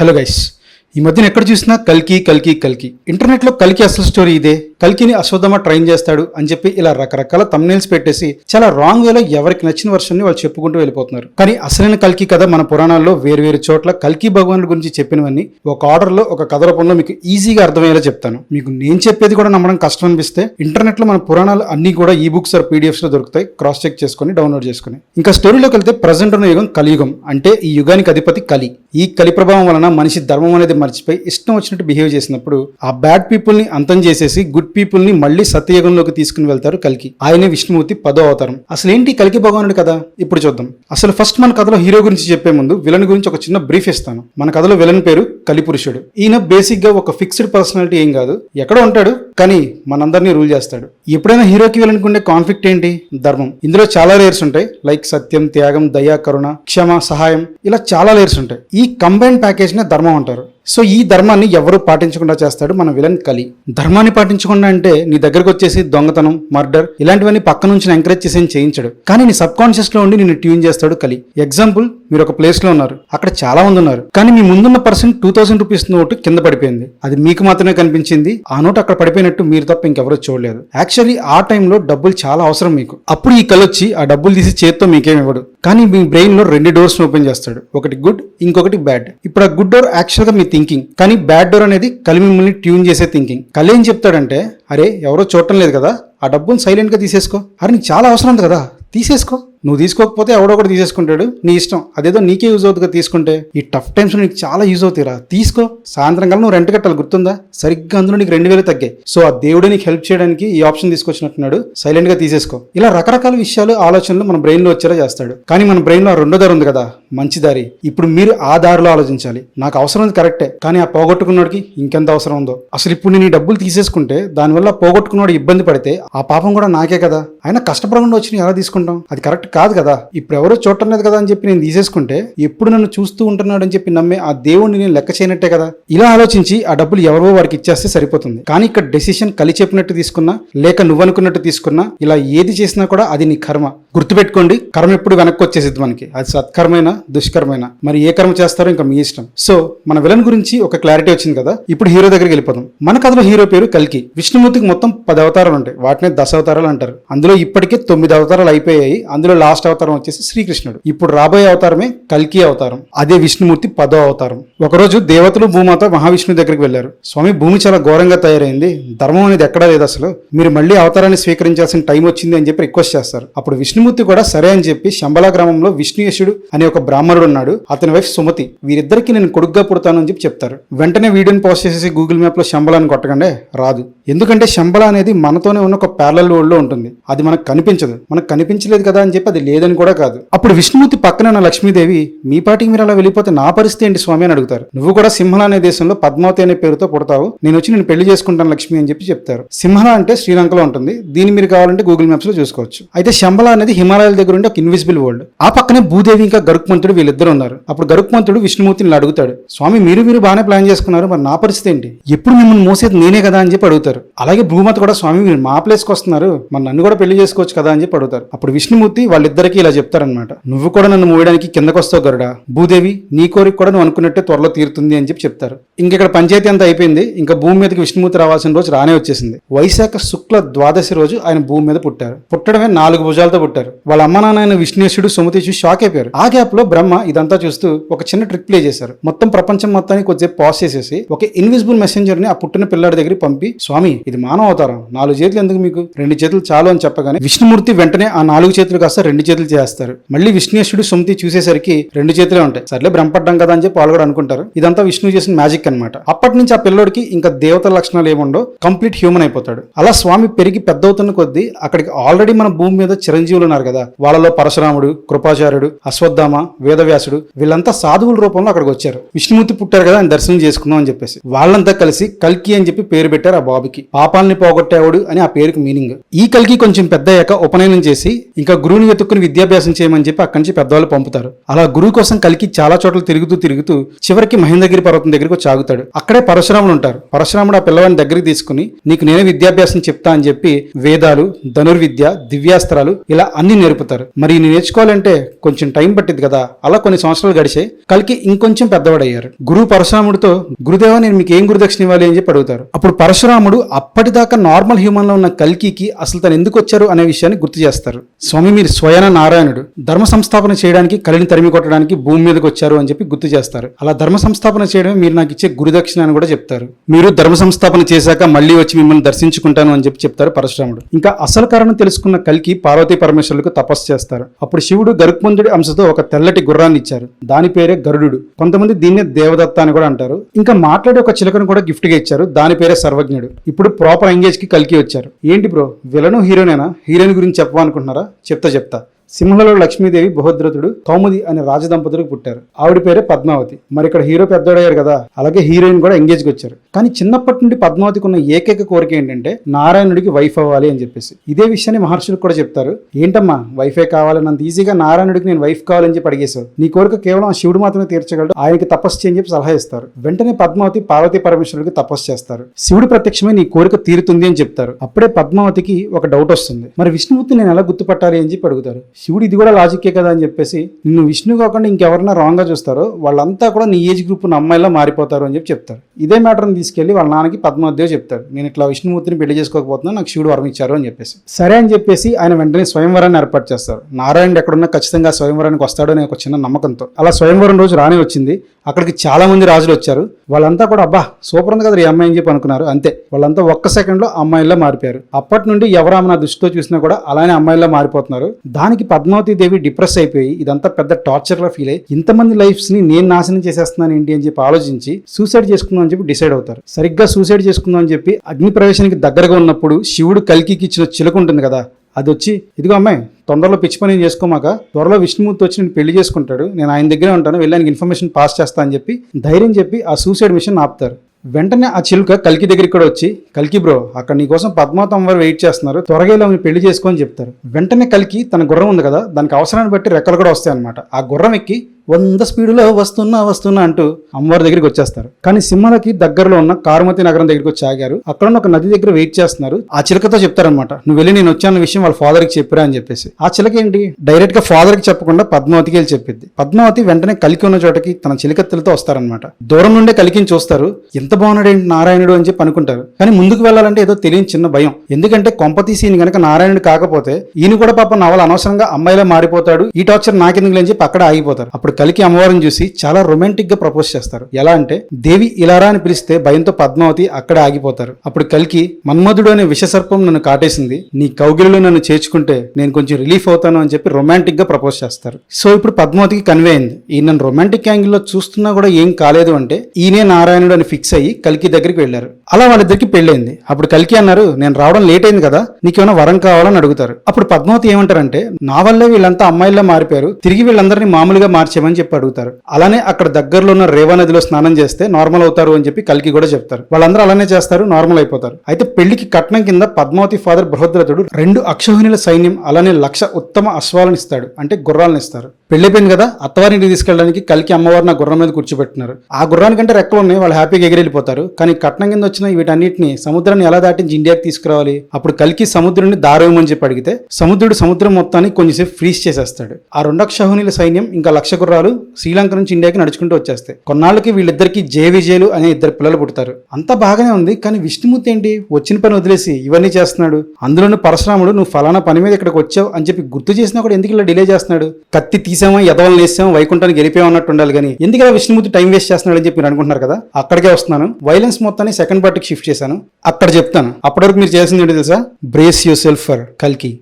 Hello guys ఈ మధ్యన ఎక్కడ చూసినా కల్కి కల్కి కల్కి. ఇంటర్నెట్లో కల్కి అసలు స్టోరీ ఇదే. కల్కిని అశ్వత్థమ ట్రైన్ చేస్తాడు అని చెప్పి ఇలా రకరకాల తమ్నేల్స్ పెట్టేసి చాలా రాంగ్ వేలో ఎవరికి నచ్చిన వర్షన్ని వాళ్ళు చెప్పుకుంటూ వెళ్ళిపోతున్నారు. కానీ అసలైన కల్కి కథ మన పురాణాల్లో వేరువేరు చోట్ల కల్కి భగవానుల గురించి చెప్పినవన్నీ ఒక ఆర్డర్లో ఒక కథ రూపంలో మీకు ఈజీగా అర్థమయ్యేలా చెప్తాను. మీకు నేను చెప్పేది కూడా నమ్మడం కష్టం అనిపిస్తే ఇంటర్నెట్లో మన పురాణాలు అన్ని కూడా ఈ బుక్స్ ఆర్ పీడిఎఫ్స్లో దొరుకుతాయి. క్రాస్ చెక్ చేసుకొని డౌన్లోడ్ చేసుకుని. ఇంకా స్టోరీలోకి వెళ్తే ప్రజెంట్ ఉన్న యుగం కలియుగం అంటే ఈ యుగానికి అధిపతి కలి. ఈ కలి ప్రభావం వలన మనిషి ధర్మం అనేది మర్చిపోయి ఇష్టం వచ్చినట్టు బిహేవ్ చేసినప్పుడు ఆ బ్యాడ్ పీపుల్ని అంతం చేసేసి గుడ్ పీపుల్ని మళ్ళీ సత్యయుగంలోకి తీసుకుని వెళ్తారు కలికి. ఆయనే విష్ణుమూర్తి పదో అవతారం. అసలు ఏంటి కలికి భగవానుడు కదా ఇప్పుడు చూద్దాం. అసలు ఫస్ట్ మన కథలో హీరో గురించి చెప్పే ముందు విలన్ గురించి ఒక చిన్న బ్రీఫ్ ఇస్తాను. మన కథలో విలన్ పేరు కలిపురుషుడు. ఈయన బేసిక్గా ఒక ఫిక్స్డ్ పర్సనాలిటీ ఏం కాదు. ఎక్కడో ఉంటాడు కానీ మనందరినీ రూల్ చేస్తాడు. ఎప్పుడైనా హీరోకి విలన్ ఉండే కాన్ఫ్లిక్ట్ ఏంటి? ధర్మం. ఇందులో చాలా లేయర్స్ ఉంటాయి. లైక్ సత్యం త్యాగం దయా కరుణ క్షమ సహాయం. ఇలా చాలా లేయర్స్ ఉంటాయి. ఈ కంబైన్ ప్యాకేజ్ నే ధర్మం అంటారు. సో ఈ ధర్మాన్ని ఎవరు పాటించకుండా చేస్తాడు మన విలన్ కలి. ధర్మాన్ని పాటించకుండా అంటే నీ దగ్గరకు వచ్చేసి దొంగతనం మర్డర్ ఇలాంటివన్నీ పక్క నుంచి ఎంకరేజ్ చేసి చేయించడు. కానీ నీ సబ్ కాన్షియస్లో ఉండి నిన్ను ట్యూన్ చేస్తాడు కలి. ఎగ్జాంపుల్ మీరు ఒక ప్లేస్లో ఉన్నారు. అక్కడ చాలా మంది ఉన్నారు. కానీ మీ ముందున్న person two thousand rupees note కింద పడిపోయింది. అది మీకు మాత్రమే కనిపించింది. ఆ నోట్ అక్కడ పడిపోయినట్టు మీరు తప్ప ఇంకెవరూ చూడలేదు. యాక్చువల్లీ ఆ టైంలో డబ్బులు చాలా అవసరం మీకు. అప్పుడు ఈ కలి వచ్చి ఆ డబ్బులు తీసి చేత్తో మీకేం ఇవ్వడు. కానీ మీ బ్రెయిన్లో రెండు డోర్స్ ఓపెన్ చేస్తాడు. ఒకటి గుడ్ ఇంకొకటి బ్యాడ్ ఇప్పుడు ఆ గుడ్ డోర్ యాక్చువల్గా మీ థింకింగ్ కానీ బ్యాడ్ డోర్ అనేది కలి మిమ్మల్ని ట్యూన్ చేసే థింకింగ్ కలి ఏం చెప్తాడంటే అరే ఎవరో చూడటం లేదు కదా ఆ డబ్బును సైలెంట్గా తీసేసుకో. అరే నీకు చాలా అవసరం ఉంది కదా తీసేసుకో. నువ్వు తీసుకోకపోతే ఎవడో ఒకటి తీసేసుకుంటాడు. నీ ఇష్టం. అదేదో నీకే యూజ్ అవుతుందిగా తీసుకుంటే. ఈ టఫ్ టైమ్స్ నీకు చాలా యూజ్ అవుతాయిరా. తీసుకో. సాయంత్రం కల్లా నువ్వు రెంట్ కట్టాలి. గుర్తుందా? సరిగ్గా అందులో నీకు రెండు వేలు తగ్గాయి. సో ఆ దేవుడు నీకు హెల్ప్ చేయడానికి ఈ ఆప్షన్ తీసుకొచ్చినట్టున్నాడు. సైలెంట్గా తీసేసుకో. ఇలా రకరకాల విషయాలు ఆలోచనలు మన బ్రెయిన్లో వచ్చేలా చేస్తాడు. కానీ మన బ్రెయిన్లో ఆ రెండో దారి ఉంది కదా. మంచి దారి. ఇప్పుడు మీరు ఆ దారిలో ఆలోచించాలి. నాకు అవసరం ఉంది కరెక్టే కానీ ఆ పోగొట్టుకున్నోడికి ఇంకెంత అవసరం ఉందో. అసలు ఇప్పుడు నేను ఈ డబ్బులు తీసేసుకుంటే దానివల్ల పోగొట్టుకున్నవాడు ఇబ్బంది పడితే ఆ పాపం కూడా నాకే కదా. అయినా కష్టపడకుండా వచ్చి నేను ఎలా తీసుకుంటాం? అది కరెక్ట్ కాదు కదా ఇప్పుడు ఎవరో చూడటం లేదు కదా అని చెప్పి నేను తీసేసుకుంటే ఎప్పుడు నన్ను చూస్తూ ఉంటున్నాడు అని చెప్పి నమ్మే ఆ దేవుడిని నేను లెక్క చేయనట్టే కదా. ఇలా ఆలోచించి ఆ డబ్బులు ఎవరో వారికి ఇచ్చేస్తే సరిపోతుంది. కానీ ఇక్కడ డెసిషన్ కలి చెప్పినట్టు తీసుకున్నా లేక నువ్వనుకున్నట్టు తీసుకున్నా ఇలా ఏది చేసినా కూడా అది నీ కర్మ. గుర్తుపెట్టుకోండి కర్మ ఎప్పుడు వెనక్కి వచ్చేసిద్ది మనకి. అది సత్కర్మైన దుష్కర్మైన? మరి ఏ కర్మ చేస్తారో ఇంకా మీ ఇష్టం. సో మన విలన్ గురించి ఒక క్లారిటీ వచ్చింది కదా ఇప్పుడు హీరో దగ్గరికి వెళ్ళిపోదాం. మన కథలో హీరో పేరు కల్కి. విష్ణుమూర్తికి మొత్తం పది అవతారాలు ఉంటాయి. వాటినే దశ అవతారాలు అంటారు. అందులో ఇప్పటికే తొమ్మిది అవతారాలు అయిపోయాయి. అందులో లాస్ట్ అవతారం వచ్చేసి శ్రీకృష్ణుడు. ఇప్పుడు రాబోయే అవతారమే కల్కి అవతారం. అదే విష్ణుమూర్తి పదో అవతారం. ఒకరోజు దేవతలు భూమాత మహావిష్ణు దగ్గరికి వెళ్ళారు స్వామి భూమి చాలా ఘోరంగా తయారైంది. ధర్మం అనేది ఎక్కడా లేదు అసలు. మీరు మళ్ళీ అవతారాన్ని స్వీకరించాల్సిన టైం వచ్చింది అని చెప్పి రిక్వెస్ట్ చేస్తారు. అప్పుడు విష్ణుమూర్తి కూడా సరే అని చెప్పి శంబలా గ్రామంలో విష్ణుయశుడు అనే ఒక బ్రాహ్మణుడు ఉన్నాడు. అతని వైఫ్ సుమతి. వీరిద్దరికి నేను కొడుగ్గా పుడతాను అని చెప్పి చెప్తారు. వెంటనే వీడియోని పోస్ట్ చేసేసి గూగుల్ మ్యాప్లో శంబలాన్ని కొట్టకండే రాదు. ఎందుకంటే శంబల అనేది మనతోనే ఉన్న ఒక ప్యారలల్ వరల్డ్లో ఉంటుంది. అది మనకు కనిపించదు. మనకు కనిపించలేదు కదా అని చెప్పి అది లేదని కూడా కాదు. అప్పుడు విష్ణుమూర్తి పక్కన ఉన్న లక్ష్మీదేవి మీ పాటికి మీరు అలా వెళ్ళిపోతే నా పరిస్థితి ఏంటి స్వామి? అని అడుగుతారు. నువ్వు కూడా సింహల అనే దేశంలో పద్మావతి అనే పేరుతో పుడతావు. నేను వచ్చి నేను పెళ్ళి చేసుకుంటాను లక్ష్మి అని చెప్పి చెప్తారు. సింహల అంటే శ్రీలంకలో ఉంటుంది. దీన్ని మీరు కావాలంటే గూగుల్ మ్యాప్స్లో చూసుకోవచ్చు. అయితే శంబల అనేది హిమాలయాల దగ్గర ఉండే ఒక ఇన్విజిబుల్ వరల్డ్ ఆ పక్కనే భూదేవి ఇంకా గరుక్మంతుడు వీళ్ళిద్దరు ఉన్నారు. అప్పుడు గరుక్మంతుడు విష్ణుమూర్తిని అడుగుతాడు స్వామి మీరు మీరు బాగానే ప్లాన్ చేసుకున్నారు. మరి నా పరిస్థితి ఏంటి? ఎప్పుడు మిమ్మల్ని మోసేది నేనే కదా అని చెప్పి అడుగుతారు. అలాగే భూమత కూడా స్వామి మీరు మా ప్లేస్కి వస్తున్నారు. మరి నన్ను కూడా పెళ్ళి చేసుకోవచ్చు కదా అని చెప్పి అడుగుతారు. అప్పుడు విష్ణుమూర్తి వాళ్ళిద్దరికీ ఇలా చెప్తారనమాట నువ్వు కూడా నన్ను మూయడానికి కిందకు వస్తావు గరుడా. భూదేవి నీ కోరిక కూడా నువ్వు అనుకున్నట్టే త్వరలో తీరుతుంది అని చెప్పి చెప్తారు. ఇంక ఇక్కడ పంచాయతీ అంతా అయిపోయింది. ఇంకా భూమి మీదకి విష్ణుమూర్తి రావాల్సిన రోజు రానే వచ్చేసింది. వైశాఖ శుక్ల ద్వాదశి రోజు ఆయన భూమి మీద పుట్టారు. పుట్టడమే నాలుగు భుజాలతో పుట్టారు. వాళ్ళ అమ్మ నాన్న అయిన విష్ణుయేశుడు సుమతి చూసి షాక్ అయిపోయారు. ఆ గ్యాప్లో బ్రహ్మ ఇదంతా చూస్తూ ఒక చిన్న ట్రిక్ ప్లే చేశారు. మొత్తం ప్రపంచం మొత్తాన్ని కొద్దిసేపు పాస్ చేసేసి ఒక ఇన్విజిబుల్ మెసెంజర్ని ఆ పుట్టిన పిల్లాడి దగ్గరికి పంపి స్వామి ఇది మానవ అవతారం. నాలుగు చేతులు ఎందుకు మీకు? రెండు చేతులు చాలు అని చెప్పగానే విష్ణుమూర్తి వెంటనే ఆ నాలుగు చేతులు కాస్త రెండు చేతులు చేస్తారు. మళ్ళీ విష్ణేశుడు సుమతి చూసేసరికి రెండు చేతులే ఉంటాయి. సర్లే బ్రహ్మపడ్డం కదా అని చెప్పి వాళ్ళు కూడా అనుకుంటారు. ఇదంతా విష్ణు చేసిన మ్యాజిక్ అన్నమాట. అప్పటి నుంచి ఆ పిల్లోడికి ఇంకా దేవతల లక్షణాలు ఏముండో కంప్లీట్ హ్యూమన్ అయిపోతాడు. అలా స్వామి పెరిగి పెద్దవుతున్న కొద్దీ అక్కడికి ఆల్రెడీ మన భూమి మీద చిరంజీవులు ఉన్నారు కదా. వాళ్ళలో పరశురాముడు కృపాచార్యుడు అశ్వత్థామ వేదవ్యాసుడు వీళ్ళంతా సాధువుల రూపంలో అక్కడికి వచ్చారు. విష్ణుమూర్తి పుట్టారు కదా ఆయన దర్శనం చేసుకుందాం అని చెప్పేసి. వాళ్ళంతా కలిసి కల్కి అని చెప్పి పేరు పెట్టారు ఆ బాబుకి. పాపాలని పోగొట్టేవాడు అని ఆ పేరుకి మీనింగ్. ఈ కల్కి కొంచెం పెద్ద అయ్యాక ఉపనయనం చేసి ఇంకా గురువుని వెతుక్కుని విద్యాభ్యాసం చేయమని చెప్పి అక్కడి నుంచి పెద్దవాళ్ళు పంపుతారు. అలా గురువు కోసం కలికి చాలా చోట్ల తిరుగుతూ తిరుగుతూ చివరికి మహేంద్రగిరి పర్వతం దగ్గరికి వచ్చి ఆగుతాడు అక్కడే పరశురాముడు ఉంటారు. పరశురాముడు ఆ పిల్లవాడిని దగ్గరికి తీసుకుని నీకు నేనే విద్యాభ్యాసం చెప్తా అని చెప్పి వేదాలు ధనుర్విద్య దివ్యాస్త్రాలు ఇలా అన్ని నేర్పుతారు. మరి నేను నేర్చుకోవాలంటే కొంచెం టైం పట్టింది కదా. అలా కొన్ని సంవత్సరాలు గడిచాయి కలికి ఇంకొంచెం పెద్దవాడయ్యారు. గురువు పరశురాముడితో గురుదేవా నేను మీకు ఏం గురుదక్షిణ ఇవ్వాలి అని చెప్పి అడుగుతారు. అప్పుడు పరశురాముడు అప్పటిదాకా నార్మల్ హ్యూమన్లో ఉన్న కల్కికి అసలు తను ఎందుకు వచ్చారు అనే విషయాన్ని గుర్తు చేస్తారు. స్వామి మీరు స్వయన నారాయణుడు. ధర్మ సంస్థాపన చేయడానికి కలిని తరిమి కొట్టడానికి భూమి మీదకి వచ్చారు అని చెప్పి గుర్తు చేస్తారు. అలా ధర్మ సంస్థాపన చేయడమే మీరు నాకు ఇచ్చే గురుదక్షిణ అని కూడా చెప్తారు. మీరు ధర్మ సంస్థాపన చేశాక మళ్ళీ వచ్చి మిమ్మల్ని దర్శించుకుంటాను అని చెప్పి చెప్తారు పరశురాముడు. ఇంకా అసలు కారణం తెలుసుకున్న కలికి పార్వతీ పరమేశ్వరులకు తపస్సు చేస్తారు. అప్పుడు శివుడు గరుత్మంతుడి అంశతో ఒక తెల్లటి గుర్రాన్ని ఇచ్చారు. దాని పేరే గరుడు కొంతమంది దీన్నే దేవదత్త అని కూడా అంటారు. ఇంకా మాట్లాడే ఒక చిలకను కూడా గిఫ్ట్గా ఇచ్చారు. దాని పేరే సర్వజ్ఞుడు. ఇప్పుడు ప్రాపర్ ఎంగేజ్కి కలికి వచ్చారు. ఏంటి బ్రో విలను హీరోనేనా హీరోయిన్ గురించి చెప్పాలనుకుంటున్నారా చెప్తా చెప్తా. సింహంలో లక్ష్మీదేవి బహోద్రతుడు కౌముది అనే రాజదంపతులకు పుట్టారు. ఆవిడ పేరే పద్మావతి. మరి ఇక్కడ హీరో పెద్దోడయ్యారు కదా అలాగే హీరోయిన్ కూడా ఎంగేజ్కి వచ్చారు. కానీ చిన్నప్పటి నుండి పద్మావతికి ఉన్న ఏకైక కోరిక ఏంటంటే నారాయణుడికి వైఫ్ అవ్వాలి అని చెప్పేసి. ఇదే విషయాన్ని మహర్షులకు కూడా చెప్తారు. ఏంటమ్మా వైఫే కావాలని అంత ఈజీగా నారాయణుడికి నేను వైఫ్ కావాలని చెప్పి అడిగేశావు. నీ కోరిక కేవలం ఆ శివుడు మాత్రమే తీర్చగలడు ఆయనకి తపస్సు చేయని చెప్పి సలహా ఇస్తారు. వెంటనే పద్మావతి పార్వతీ పరమేశ్వరుడికి తపస్సు చేస్తారు. శివుడు ప్రత్యక్షమే నీ కోరిక తీరుతుంది అని చెప్తారు. అప్పుడే పద్మావతికి ఒక డౌట్ వస్తుంది. మరి విష్ణుమూర్తి నేను ఎలా గుర్తుపట్టాలి అని చెప్పి అడుగుతారు. శివుడు ఇది కూడా లాజిక్కే కదా అని చెప్పేసి నిన్ను విష్ణు కాకుండా ఇంకెవరైనా రాంగ్గా చూస్తారో వాళ్ళంతా కూడా నీ ఏజ్ గ్రూప్ ఉన్న అమ్మాయిలా మారిపోతారు అని చెప్పి చెప్తారు. ఇదే మ్యాటర్ని తీసుకెళ్ళి వాళ్ళ నాన్నకి పద్మావతిదేవి చెప్తారు. నేను ఇట్లా విష్ణుమూర్తిని పెళ్ళి చేసుకోకపోతున్నా నాకు శివుడు వరం ఇచ్చారు అని చెప్పేసి. సరే అని చెప్పేసి ఆయన వెంటనే స్వయంవరాన్ని ఏర్పాటు చేస్తారు. నారాయణుడు ఎక్కడున్నా ఖచ్చితంగా స్వయంవరానికి వస్తాడు అనే ఒక చిన్న నమ్మకంతో. అలా స్వయంవరం రోజు రానే వచ్చింది. అక్కడికి చాలా మంది రాజులు వచ్చారు. వాళ్ళంతా కూడా అబ్బా సూపర్ ఉంది కదా ఈ అమ్మాయి అని చెప్పి అనుకున్నారు. అంతే. వాళ్ళంతా ఒక్క సెకండ్లో అమ్మాయిలా మారిపోయారు. అప్పటి నుండి ఎవరు ఆమె నా దృష్టితో చూసినా కూడా అలానే అమ్మాయిలా మారిపోతున్నారు. దానికి పద్మావతి దేవి డిప్రెస్ అయిపోయి ఇదంతా పెద్ద టార్చర్ లా ఫీల్ అయ్యి ఇంతమంది లైఫ్స్ని నేను నాశనం చేసేస్తున్నాను ఏంటి అని చెప్పి ఆలోచించి సూసైడ్ చేసుకుందాం అని చెప్పి డిసైడ్ అవుతారు. సరిగ్గా సూసైడ్ చేసుకుందాం అని చెప్పి అగ్ని ప్రవేశానికి దగ్గరగా ఉన్నప్పుడు శివుడు కల్కికి ఇచ్చిన చిలుక ఉంటుంది కదా అది వచ్చి ఇదిగో అమ్మాయి తొందరలో పిచ్చి పని చేసుకోమాక త్వరలో విష్ణుమూర్తి వచ్చి నేను పెళ్ళి చేసుకుంటాడు నేను ఆయన దగ్గరే ఉంటాను వెళ్ళి ఇన్ఫర్మేషన్ పాస్ చేస్తా అని చెప్పి ధైర్యం చెప్పి ఆ సూసైడ్ మిషన్ ఆపుతారు. వెంటనే ఆ చిలుక కల్కి దగ్గరికి కూడా వచ్చి కల్కి బ్రో అక్కడ నీకోసం పద్మావతి అమ్మవారు వెయిట్ చేస్తున్నారు. త్వరగా ఇలా ఆమెను పెళ్ళి చేసుకొని చెప్తారు. వెంటనే కల్కి తన గుర్రం ఉంది కదా దానికి అవసరాన్ని బట్టి రెక్కలు కూడా వస్తాయి అనమాట ఆ గుర్రం ఎక్కి వంద స్పీడులో వస్తున్నా వస్తున్నా అంటూ అమ్మవారి దగ్గరికి వచ్చేస్తారు. కానీ సింహలకి దగ్గరలో ఉన్న కారుమతి నగరం దగ్గరికి వచ్చి ఆగారు. అక్కడ ఉన్న ఒక నది దగ్గర వెయిట్ చేస్తున్నారు. ఆ చిలకతో చెప్తారనమాట నువ్వు వెళ్ళి నేను వచ్చాన్న విషయం వాళ్ళ ఫాదర్కి చెప్పిరా అని చెప్పేసి. ఆ చిలక ఏంటి? డైరెక్ట్గా ఫాదర్కి చెప్పకుండా పద్మావతికి వెళ్ళి చెప్పింది పద్మావతి వెంటనే కలికి ఉన్న చోటకి తన చిలకత్తలతో వస్తారనమాట దూరం నుండే కలికిని చూస్తారు. ఎంత బాగున్నాడు ఏంటి నారాయణుడు అని చెప్పి అనుకుంటారు. కానీ ముందుకు వెళ్ళాలంటే ఏదో తెలియని చిన్న భయం. ఎందుకంటే కొంపతీసి ఈయన గనక నారాయణుడు కాకపోతే ఈయన కూడా పాప నవల అనవసరంగా అమ్మాయిలా మారిపోతాడు. ఈ టార్చర్ నాకెందుకు అని చెప్పి అక్కడ ఆగిపోతారు. అప్పుడు కలికి అమ్మవారిని చూసి చాలా రొమాంటిక్గా ప్రపోజ్ చేస్తారు. ఎలా అంటే దేవి ఇలారా అని పిలిస్తే భయంతో పద్మావతి అక్కడే ఆగిపోతారు. అప్పుడు కలికి మన్మధుడు అనే విషసర్పం నన్ను కాటేసింది. నీ కౌగిలిలో నన్ను చేర్చుకుంటే నేను కొంచెం రిలీఫ్ అవుతాను అని చెప్పి రొమాంటిక్గా ప్రపోజ్ చేస్తారు. సో ఇప్పుడు పద్మావతికి కన్వే అయింది. ఈ నన్ను రొమాంటిక్ యాంగిల్లో చూస్తున్నా కూడా ఏం కాలేదు అంటే ఈయనే నారాయణుడు అని ఫిక్స్ అయ్యి కలికి దగ్గరికి వెళ్ళారు. అలా వాళ్ళిద్దరికి పెళ్ళైంది అప్పుడు కలికి అన్నారు నేను రావడం లేట్ అయింది కదా నీకేమైనా వరం కావాలని అడుగుతారు. అప్పుడు పద్మావతి ఏమంటారంటే నా వల్లే వీళ్ళంతా అమ్మాయిల్లో మారిపోయారు. తిరిగి వీళ్ళందరినీ మామూలుగా మార్చేమని చెప్పి అడుగుతారు. అలానే అక్కడ దగ్గరలో ఉన్న రేవా నదిలో స్నానం చేస్తే నార్మల్ అవుతారు అని చెప్పి కలికి కూడా చెప్తారు. వాళ్ళందరూ అలానే చేస్తారు నార్మల్ అయిపోతారు. అయితే పెళ్ళికి కట్నం కింద పద్మావతి ఫాదర్ బృహద్రథుడు రెండు అక్షోహిణుల సైన్యం అలానే లక్ష ఉత్తమ అశ్వాలను ఇస్తాడు. అంటే గుర్రాలను ఇస్తారు. పెళ్ళైపోయింది కదా అత్తవారింటికి తీసుకెళ్ళడానికి కలికి అమ్మవారిని ఆ గుర్రం మీద కూర్చోబెట్టినారు. ఆ గుర్రానికంటే రెక్కలు ఉన్నాయి వాళ్ళు హ్యాపీగా ఎగిరెళ్ళిపోతారు. కానీ కట్నం కింద వచ్చిన వీటన్నిటిని సముద్రాన్ని ఎలా దాటించి ఇండియాకి తీసుకురావాలి? అప్పుడు కలికి సముద్రుడిని దారేమని చెప్పి అడిగితే సముద్రుడు సముద్రం మొత్తాన్ని కొంచెంసేపు ఫ్రీజ్ చేసేస్తాడు. ఆ రెండు అక్షోహిణుల సైన్యం ఇంకా లక్ష కుర్రాలు శ్రీలంక నుంచి ఇండియాకి నడుచుకుంటూ వచ్చేస్తాయి. కొన్నాళ్ళకి వీళ్ళిద్దరికి జే విజయలు అనే ఇద్దరు పిల్లలు పుడతారు. అంతా బాగానే ఉంది కానీ విష్ణుమూర్తి ఏంటి? వచ్చిన పని వదిలేసి ఇవన్నీ చేస్తున్నాడు. అందులోనూ పరశురాముడు నువ్వు ఫలానా పని మీద ఇక్కడికి వచ్చావు అని చెప్పి గుర్తు చేసినా కూడా ఎందుకు ఇలా డిలే చేస్తున్నాడు? కత్తి తీసామా ఎదవలను వేసామా వైకుంఠానికి గెలిపాము అన్నట్టు ఉండాలి కానీ ఎందుకు ఇలా విష్ణుమూర్తి టైం వేస్ట్ చేస్తున్నాడు అని చెప్పి మీరు అనుకుంటున్నారు కదా? అక్కడికే వస్తున్నాను. వైలెన్స్ మొత్తాన్ని సెకండ్ పార్ట్కి షిఫ్ట్ చేశాను. అక్కడ చెప్తాను. అప్పటి వరకు మీరు చేసింది ఏంటి తెలుసా? బ్రేస్ యూర్ సెల్ఫ్ ఫర్ కల్కి.